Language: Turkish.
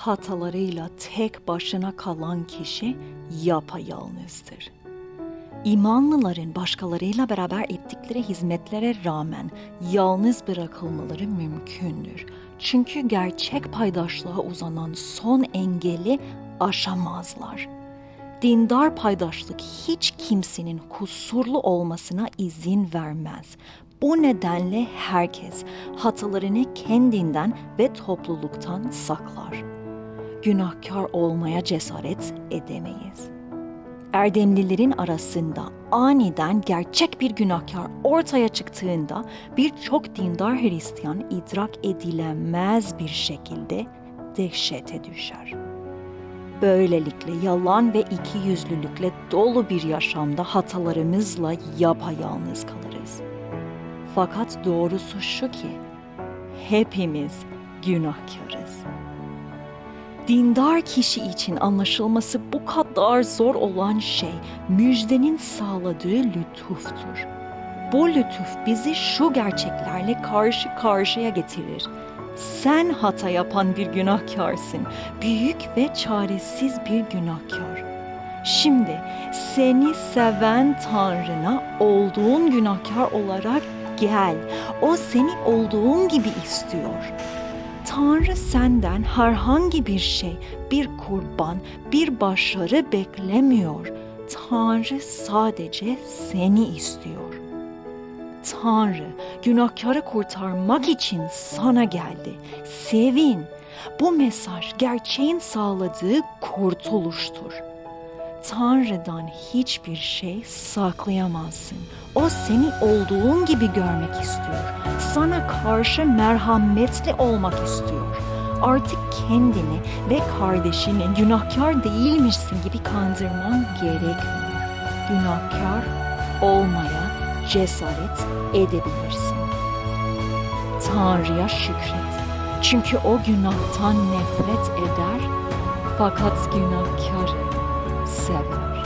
hatalarıyla tek başına kalan kişi yapayalnızdır. İmanlıların başkalarıyla beraber ettikleri hizmetlere rağmen yalnız bırakılmaları mümkündür. Çünkü gerçek paydaşlığa uzanan son engeli aşamazlar. Dindar paydaşlık hiç kimsenin kusurlu olmasına izin vermez. Bu nedenle herkes hatalarını kendinden ve topluluktan saklar. Günahkar olmaya cesaret edemeyiz. Erdemlilerin arasında aniden gerçek bir günahkar ortaya çıktığında birçok dindar Hristiyan idrak edilemez bir şekilde dehşete düşer. Böylelikle yalan ve ikiyüzlülükle dolu bir yaşamda hatalarımızla yapayalnız kalırız. Fakat doğrusu şu ki hepimiz günahkarız. Dindar kişi için anlaşılması bu kadar zor olan şey müjdenin sağladığı lütuftur. Bu lütuf bizi şu gerçeklerle karşı karşıya getirir. Sen hata yapan bir günahkarsın, büyük ve çaresiz bir günahkar. Şimdi seni seven Tanrı'na olduğun günahkar olarak gel. O seni olduğun gibi istiyor. Tanrı senden herhangi bir şey, bir kurban, bir başarı beklemiyor. Tanrı sadece seni istiyor. Tanrı günahkarı kurtarmak için sana geldi. Sevin. Bu mesaj gerçeğin sağladığı kurtuluştur. Tanrı'dan hiçbir şey saklayamazsın. O seni olduğun gibi görmek istiyor. Sana karşı merhametli olmak istiyor. Artık kendini ve kardeşini günahkar değilmişsin gibi kandırman gerekmiyor. Günahkar olmaya cesaret edebilirsin. Tanrı'ya şükret. Çünkü o günahtan nefret eder fakat günahkarı sever.